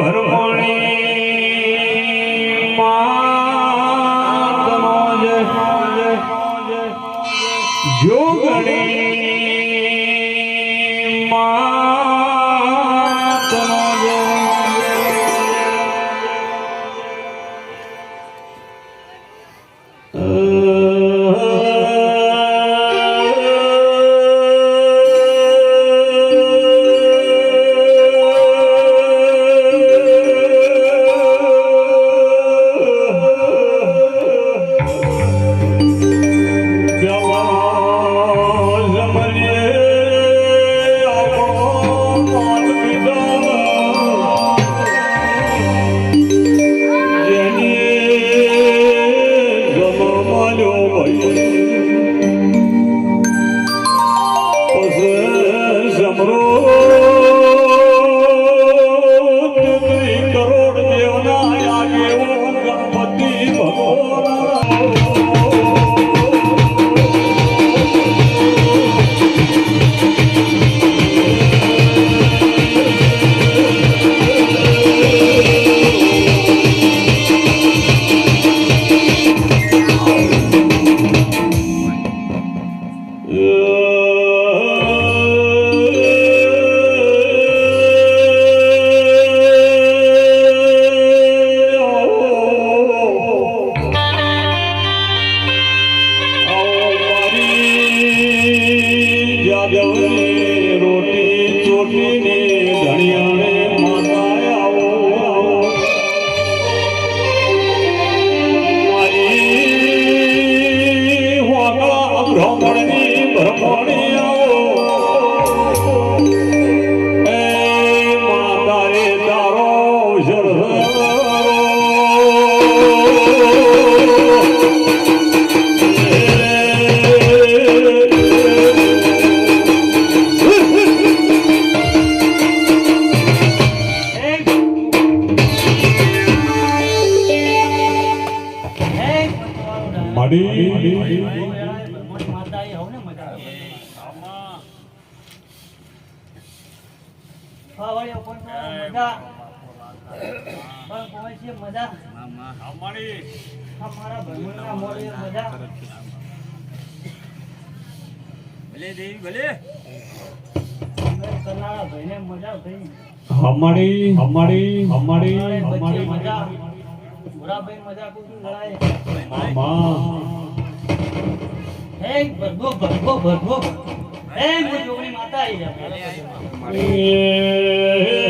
ભરમણી માતનો જય જોગણી Buongiorno. અમારી અમારી અમારી અમારી મજા. મોરાભાઈ મજા. કોઈ લડાય હમાડી હમાડી હમાડી હમાડી માં ઓ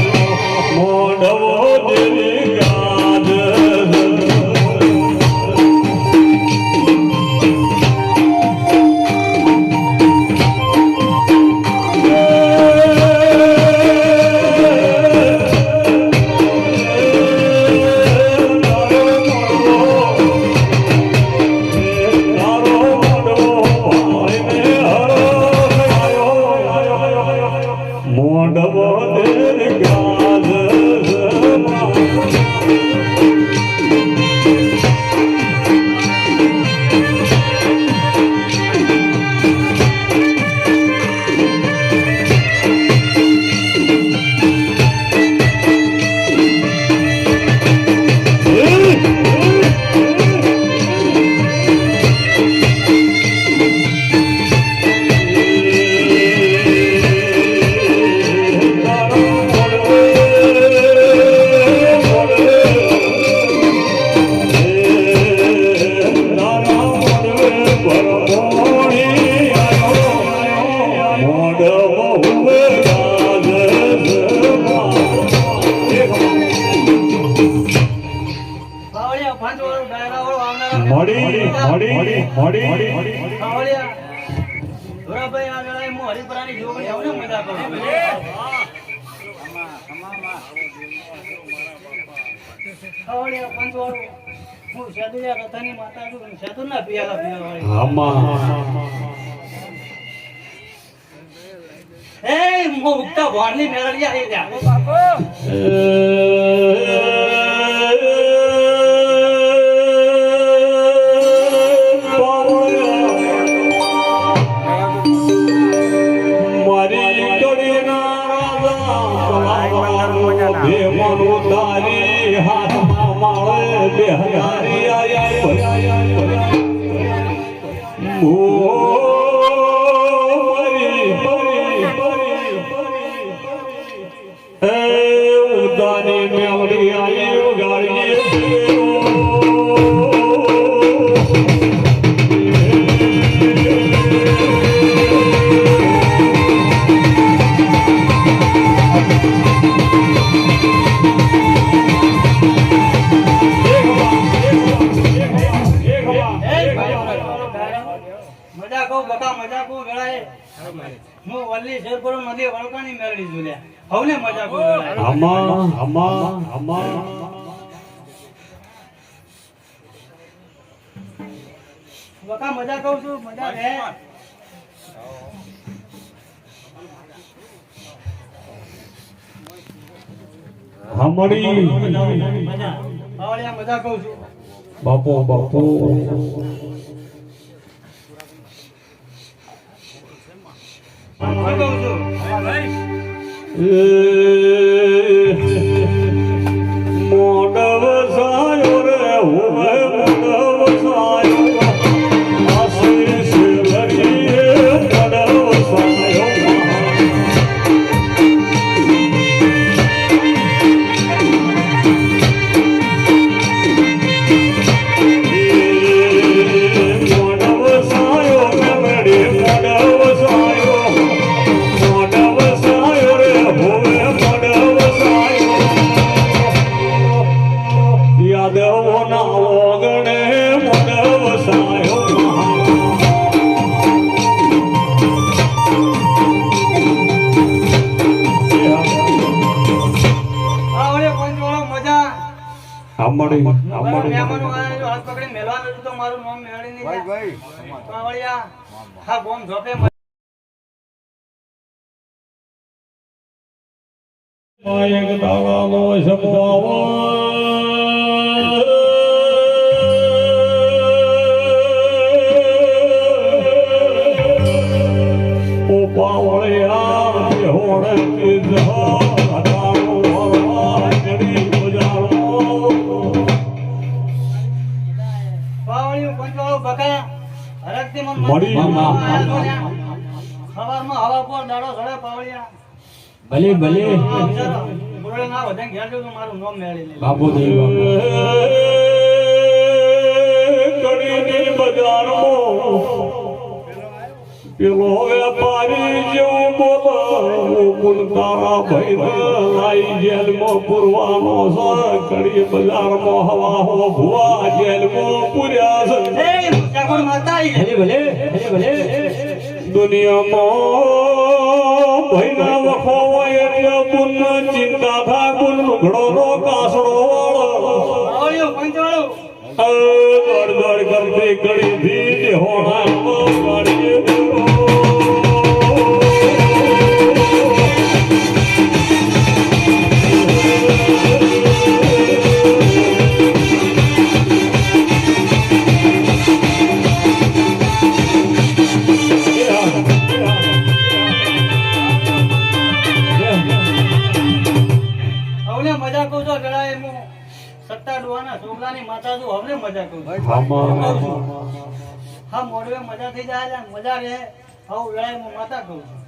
મોઢવો દેર ગાદ ધોરાભાઈ આ વેળાએ હું હરિપરાની જોગણી આવું ને મજા કરું. હું સેદુયા રથાની માતા છું સેદુના પિયાલા પીવાવાળી. આમાં એ હું ઉગતા મેળવ્યા એ લ્યા. આમાં આમાં આમાં બકા મજા કહું છું મજા હે હમણી. મજા મજા કહું છું. બાપુ બાપુ. હું કહું છું. યાદવો ના ઓગણે મોડવ સાયો આમડી આમડી હાથ પકડીને મેલવાનું તો મારું નામ મેળવી નહીં જાય. આવડિયા. હા બોમ ઝોપે એક દાવાનો શબ્દાવો મળી. સવારમાં હવા પર દાડો સડે પાવળિયા ભલે ભલે હા, ના વધે ઘેર જવું મારું નામ મેળવી લે બાપુ દેવ. કડીની બજારમાં પેલો વેપારી જેવું બોલો કુલ તારા ભાઈ લાઈ જેલમાં પુરવાનો છે. કડી બજારમાં હવા હો ભુવા જેલમાં પુર્યા છે. દુનિયામાં ભાઈના વખો હોય એટલે પુન છું હવે મજા કરું હા મોડવે મજા થઈ જાય છે, મજા રહે હવે વેળાએ હું માતા કહું છું.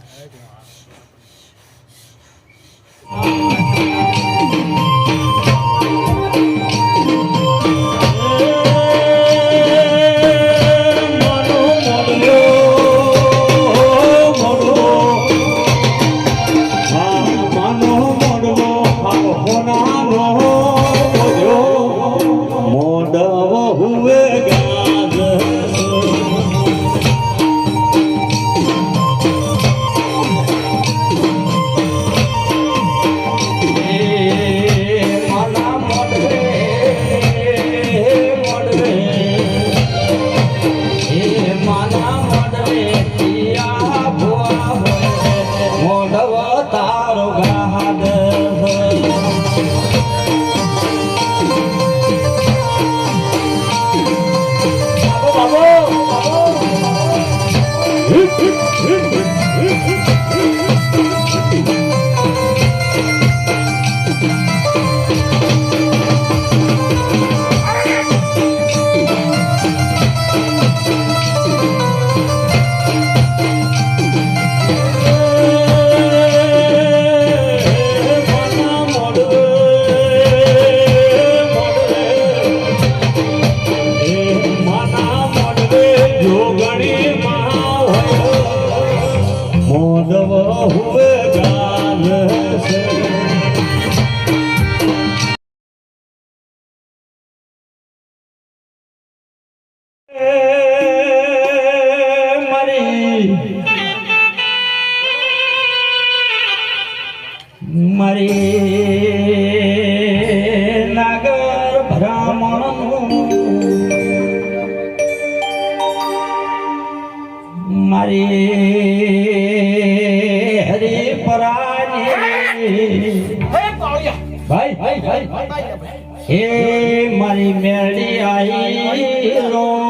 મારી નાગર ભ્રામણ મારી હરી પરાની ભાઈ હે મારી મેળી આઈ રો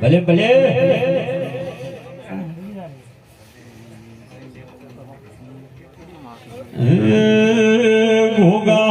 ભલે ભલે. ઘોગા